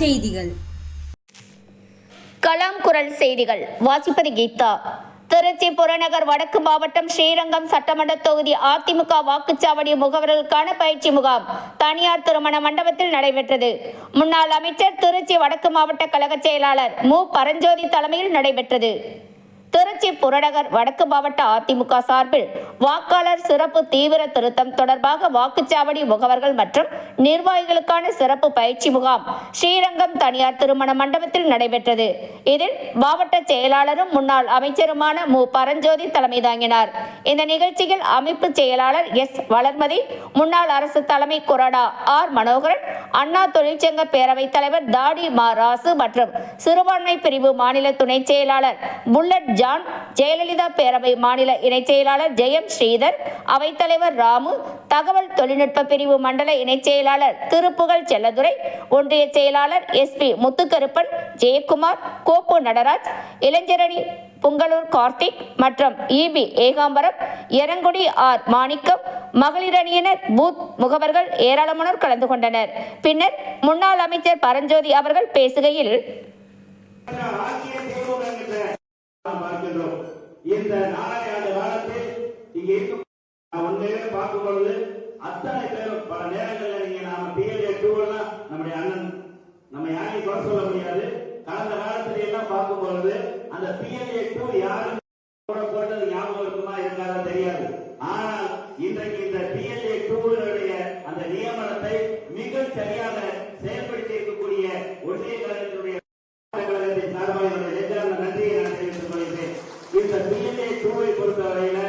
செய்திகள். கலாம் குரல் செய்திகள். வாசிப்பது கீதா. திருச்சி புறநகர் வடக்கு மாவட்டம் ஸ்ரீரங்கம் சட்டமன்ற தொகுதி அதிமுக வாக்குச்சாவடி முகவர்களுக்கான பயிற்சி முகாம் தனியார் திருமண மண்டபத்தில் நடைபெற்றது. முன்னாள் அமைச்சர் திருச்சி வடக்கு மாவட்ட கழக செயலாளர் மு. பரஞ்சோதி தலைமையில் நடைபெற்றது. திருச்சி புறநகர் வடக்கு மாவட்ட அதிமுக சார்பில் வாக்காளர் சிறப்பு தீவிர திருத்தம் தொடர்பாக வாக்குச்சாவடி முகவர்கள் மற்றும் நிர்வாகிகளுக்கான சிறப்பு பயிற்சி முகாம் ஸ்ரீரங்கம் தனியார் திருமண மண்டபத்தில் நடைபெற்றது. இதில் மாவட்ட செயலாளரும் முன்னாள் அமைச்சருமான மு. பரஞ்சோதி தலைமை தாங்கினார். இந்த நிகழ்ச்சியில் அமைப்பு செயலாளர் எஸ். வளர்மதி முன்னாள் அரசு தலைமை கொறடா ஆர். மனோகரன் அண்ணா தொழிற்சங்க பேரவைத் தலைவர் தாடி மா. ராசு மற்றும் சிறுபான்மை பிரிவு மாநில துணை செயலாளர் புல்லட் ஜான் ஜெயலலிதா பேரவை மாநில இணைச் செயலாளர் ஜெயம் ஸ்ரீதர் அவைத்தலைவர் ராமு தகவல் தொழில்நுட்ப பிரிவு மண்டல இணைச் செயலாளர் திருப்புகழ் செல்லதுரை ஒன்றிய செயலாளர் எஸ் பி முத்துக்கருப்பன் ஜெயக்குமார் கோப்பு நடராஜ் இளைஞரணி புங்கலூர் கார்த்திக் மற்றும் இபி ஏகாம்பரம் எரங்குடி ஆர் மாணிக்கம் மகளிர் அணியினர் பூத் முகவர்கள் ஏராளமானோர் கலந்து கொண்டனர். பின்னர் முன்னாள் அமைச்சர் பரஞ்சோதி அவர்கள் பேசுகையில் இந்த நாலாயிரம் ஆண்டு காலத்தில் இங்க இருக்கும் நான் உண்மையிலே பார்க்கும் பொழுது அத்தனை பேரும் பல நேரங்களில் நீங்க நாம பிஎல்ஏ டூ எல்லாம் நம்முடைய அண்ணன் நம்ம யாரையும் குறை சொல்ல முடியாது. கடந்த காலத்துல எல்லாம் பார்க்கும் பொழுது அந்த பிஎல்ஏ டூ யாரும் கூட போட்டது ஞாபகம் இருக்குமா இருக்காத தெரியாது. ஆனால் இன்றைக்கு இந்த பிஎல்ஏ டூனுடைய அந்த நியமனத்தை மிக சரியாக செயல்படுத்தி இருக்கக்கூடிய ஒன்றிய கழகத்தினுடைய கழகத்தின் சார்பாக என்னுடைய நெஞ்சார்ந்த நன்றியை நான் தெரிவித்துக் கொள்கிறேன் இந்த பிஎல்ஏ டூவை பொறுத்தவரையில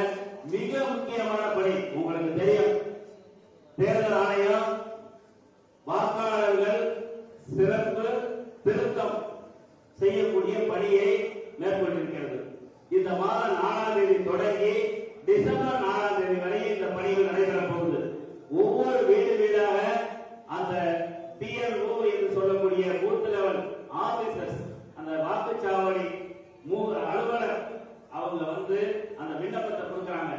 மிக முக்கியமான பணி உங்களுக்கு தெரியும் தேர்தல் ஆணையம் வாக்காளர்கள் சிறப்பு திருத்தம் செய்யக்கூடிய பணியை மேற்கொண்டிருக்கிறது. இந்த மாதம் நாலாம் தேதி தொடங்கி டிசம்பர் நாலாம் தேதி வரை இந்த பணிகள் நடைபெறப் போகுது. ஒவ்வொரு வீடு வீடாக அந்த பிஎல்ஓ என்று சொல்லக்கூடிய பூத் லெவல் ஆபீசர்ஸ் அந்த வாக்குச்சாவடி அலுவலர் அவங்க வந்து அந்த விண்ணப்பத்தை கொடுக்குறாங்க.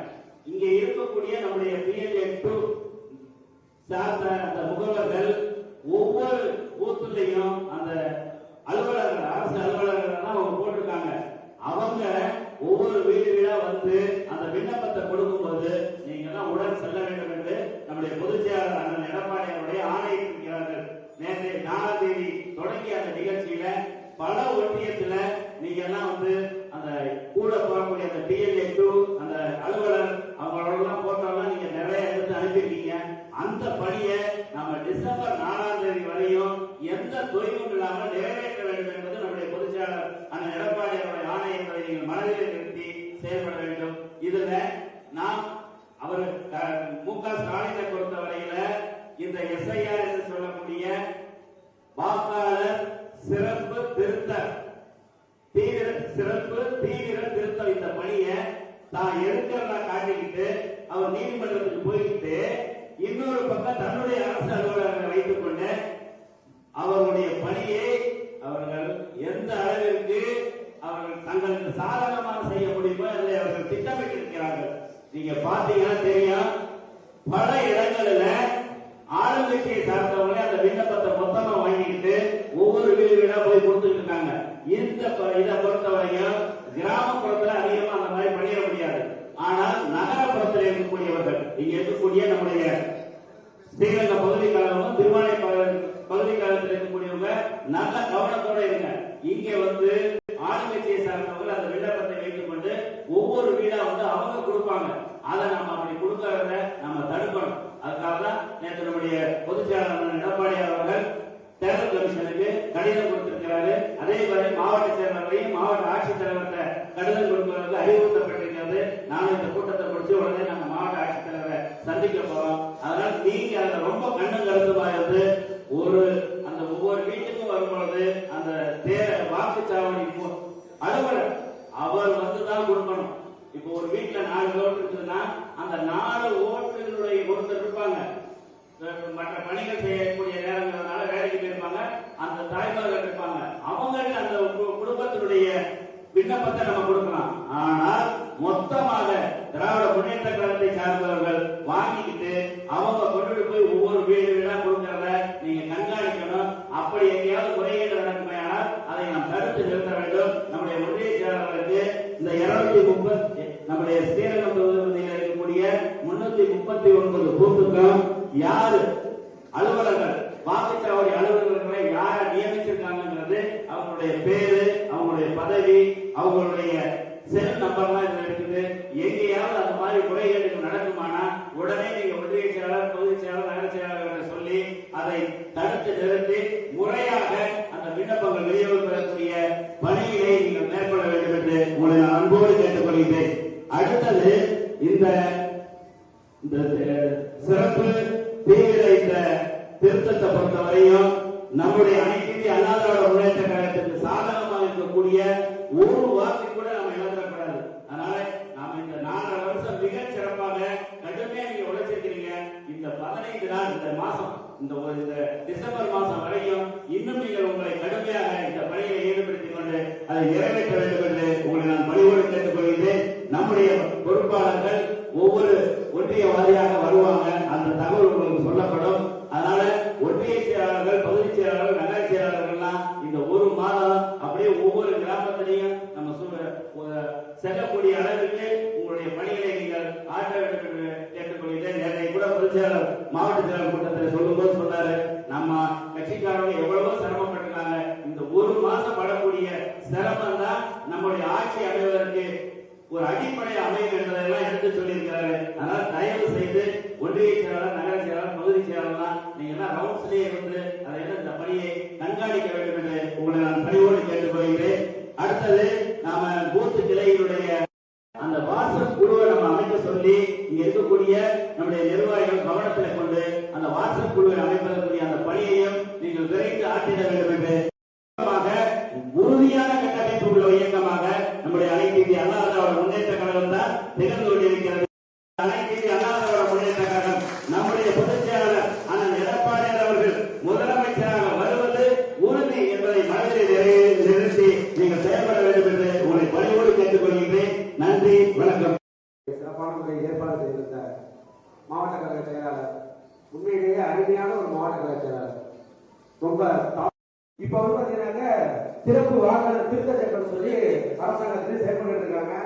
இங்க இருக்கக்கூடிய நம்முடைய பிஎல்ஏ டூ சார்ந்த அந்த முகவர்கள் ஒவ்வொரு பூத்துலையும் அந்த அலுவலர்கள் அரசு அலுவலர்கள் தான் அவங்க போட்டிருக்காங்க அவங்க ஒவ்வொரு வீடு வீடா வந்து அந்த விண்ணப்பத்தை கொடுக்கும்போது நீங்க எல்லாம் உடன் செல்ல வேண்டும் என்று நம்முடைய பொதுச் செயலாளர் அண்ணன் எடப்பாடி அவருடைய ஆணையிட்டிருக்கிறார்கள். நேற்று நாலாம் தேதி தொடங்கிய அந்த நிகழ்ச்சியில சிறப்பு திருத்த. தீவிர சிறப்பு தீவிர திருத்தம் இந்த பணியை தான் எடுக்கிறதா காட்டிக்கிட்டு அவர் நீதிமன்றத்துக்கு போய்கிட்டு இன்னொரு பக்கம் தன்னுடைய அரசு அலுவலர்களை வைத்துக் கொண்டு அவருடைய பணியை அவர்கள் எந்த அளவிற்கு அவர்கள் தங்களுக்கு சாதகமாக செய்ய முடியுமோ அதை அவர்கள் திட்டமிட்டிருக்கிறார்கள். நீங்க பாத்தீங்கன்னா தெரியும்? பல இடங்களில் ஆளுங்கட்சியை சார்ந்தவங்களே அந்த விண்ணப்பத்தை மொத்தமா வாங்கிட்டு ஒவ்வொரு வீடு வீடா போய் கொடுத்துட்டு இருக்காங்க இந்த ப- இதை பொறுத்தவரையும் கிராமப்புறத்துல அதிகமா அந்த மாதிரி பண்ணிட முடியாது ஆனால் நகரப்புறத்தில் இருக்கக்கூடியவர்கள் இங்க இருக்கக்கூடிய நம்முடைய ஸ்ரீரங்கம் பகுதி கழகமும் திருவானை பகுதி கழகத்தில் இருக்கக்கூடியவங்க நல்ல கவனத்தோட இருங்க. இங்க வந்து ஆளுங்கட்சியை சார்ந்தவர்கள் அந்த விண்ணப்பத்தை வைத்துக் கொண்டு ஒவ்வொரு வீடா வந்து அவங்க கொடுப்பாங்க. அதை நம்ம அப்படி கொடுக்கறத நம்ம தடுக்கணும். அதுக்காக தான் நேற்று நம்முடைய பொதுச்செயலாளர் எடப்பாடி அவர்கள் தேர்தல் கமிஷனுக்கு கடிதம் கொடுத்திருக்கிறாரு. அதே மாதிரி மாவட்ட செயலாளரையும் மாவட்ட ஆட்சித்தலைவர்கிட்ட கடிதம் கொடுப்பதற்கு அறிவுறுத்தப்பட்டிருக்கிறது. நானும் இந்த கூட்டத்தை முடிச்சு உடனே நாங்க மாவட்ட ஆட்சித்தலைவரை சந்திக்க போறோம். அதனால நீங்க அதுல ரொம்ப கண்ணும் கருத்துமா இருந்து ஒரு அந்த ஒவ்வொரு வீட்டுக்கும் வரும்பொழுது அந்த தே வாக்குச்சாவடி மு- அலுவலர் அவர் வந்து தான் கொடுக்கணும் இப்போ ஒரு வீட்டுல நாலு ஓட்டு இருக்குதுன்னா அந்த நாலு ஓட்டுகளுடைய ஒருத்தர் இருப்பாங்க மற்ற பணிகள் செய்யக்கூடிய நேரங்கிறதுனால வேலைக்கு போயிருப்பாங்க அந்த தாய்மார்கள் இருப்பாங்க. அவங்களுக்கு அந்த கு- குடும்பத்தினுடைய விண்ணப்பத்தை நம்ம கொடுக்கலாம். ஆனால் மொத்தமாக திராவிட முன்னேற்ற கழகத்தை சார்ந்தவர்கள் வாங்கிக்கிட்டு அவங்க கொண்டு போய் ஒவ்வொரு வீடு வீடா கொடுக்க நீங்க கண்காணிக்கணும் அப்படி எங்கேயாவது நம்முடைய ஸ்ரீரங்கம் தொகுதியில் இருக்கக்கூடிய முன்னூத்தி முப்பத்தி ஒன்பது பூத்துக்களும் யாரு அலுவலர்கள் வாக்குச்சாவடி அலுவலர்களை யாரை நியமிச்சிருக்காங்கன்றது அவங்களுடைய பேரு அவங்களுடைய பதவி அவங்களுடைய செல் நம்பர்லாம் இதுல இருக்குது. எங்கேயாவது அந்த மாதிரி முறைகேடுகள் நடக்குமானா உடனே நீங்க உதவி செயலாளர் பகுதி செயலாளர் நகர செயலாளர் சொல்லி அதை தடுத்து நிறுத்தி முறையாக அந்த விண்ணப்பங்கள் விநியோகிப்பதற்குரிய பணிகளை நீங்கள் மேற்கொள்ள வேண்டும் என்று உங்களை நான் அன்போடு கேட்டுக்கொள்கிறேன். அடுத்தது இந்த சிறப்பு தீவிர இந்த திருத்தத்தை பொறுத்தவரையும் நம்முடைய அனைத்து அல்லாதோட முன்னேற்ற கழகத்திற்கு சாதகமாக இருக்கக்கூடிய ஒரு வாக்கு கூட நம்ம இழந்துடக்கூடாது. அதனால நாம இந்த நாலரை வருஷம் மிக சிறப்பாக கடுமையா நீங்க உழைச்சிருக்கிறீங்க. இந்த பதினைந்து நாள் இந்த மாசம் இந்த ஒரு இந்த டிசம்பர் மாசம் வரையும் இன்னும் நீங்கள் உங்களை கடுமையாக இந்த பணியை ஈடுபடுத்திக் கொண்டு அதை நிறைவேற்ற வேண்டும் என்று உங்களை நான் பணிவோடு கேட்டுக்கொள்கிறேன் நம்முடைய பொறுப்பாளர்கள் ஒவ்வொரு ஒன்றிய வாரியாக வருவாங்க. அந்த தகவல் உங்களுக்கு சொல்ல மாவட்ட செயலாளர் கூட்டத்தில் சொல்லும்போது சொன்னாரு நம்ம கட்சிக்காரங்க எவ்வளவோ சிரமப்பட்டிருக்காங்க இந்த ஒரு மாசம் படக்கூடிய சிரமம் தான் நம்முடைய ஆட்சி அடைவதற்கு ஒரு அடிப்படை அமையும் என்பதெல்லாம் எடுத்து சொல்லியிருக்கிறாரு. அதனால தயவு செய்து ஒன்றிய செயலாளர் நகர செயலாளர் பகுதி செயலாளர்லாம் நீங்க எல்லாம் ரவுண்ட்ஸ்லயே இருந்து அதை இந்த பணியை கண்காணிக்க வேண்டும் என்று உங்களை நான் பணிவோடு கேட்டுக்கொள்கிறேன். அடுத்தது நாம பூத்து கிளையினுடைய அந்த வாசல் குழுவை அமைப்பதற்குரிய அந்த பணியையும் நீங்கள் விரைந்து ஆற்றிட வேண்டும் என்று உறுதியான கட்டமைப்பு உள்ள இயக்கமாக நம்முடைய அனைத்து இந்திய அல்லாதவர முன்னேற்ற கழகம் தான் திகழ்ந்து கொண்டிருக்கிறது. அனைத்து இந்திய அல்லாதவர முன்னேற்ற கழகம் நம்முடைய பொதுச் செயலாளர் அண்ணன் எடப்பாடியார் அவர்கள் முதலமைச்சராக வருவது உறுதி என்பதை மனதில் நிறுத்தி நீங்கள் செயல்பட வேண்டும் என்று உங்களை பணியோடு கேட்டுக் கொள்கின்றேன். நன்றி வணக்கம். சிறப்பான முறையில் ஏற்பாடு செய்திருந்த மாவட்ட கழக செயலாளர் உண்மையிலேயே அருமையான ஒரு மாவட்ட கலாச்சாரம் ரொம்ப இப்ப வந்து பாத்தீங்கன்னாக்க சிறப்பு வாகன திருத்த சட்டம் சொல்லி அரசாங்கத்திலே செயல்பட்டு இருக்காங்க.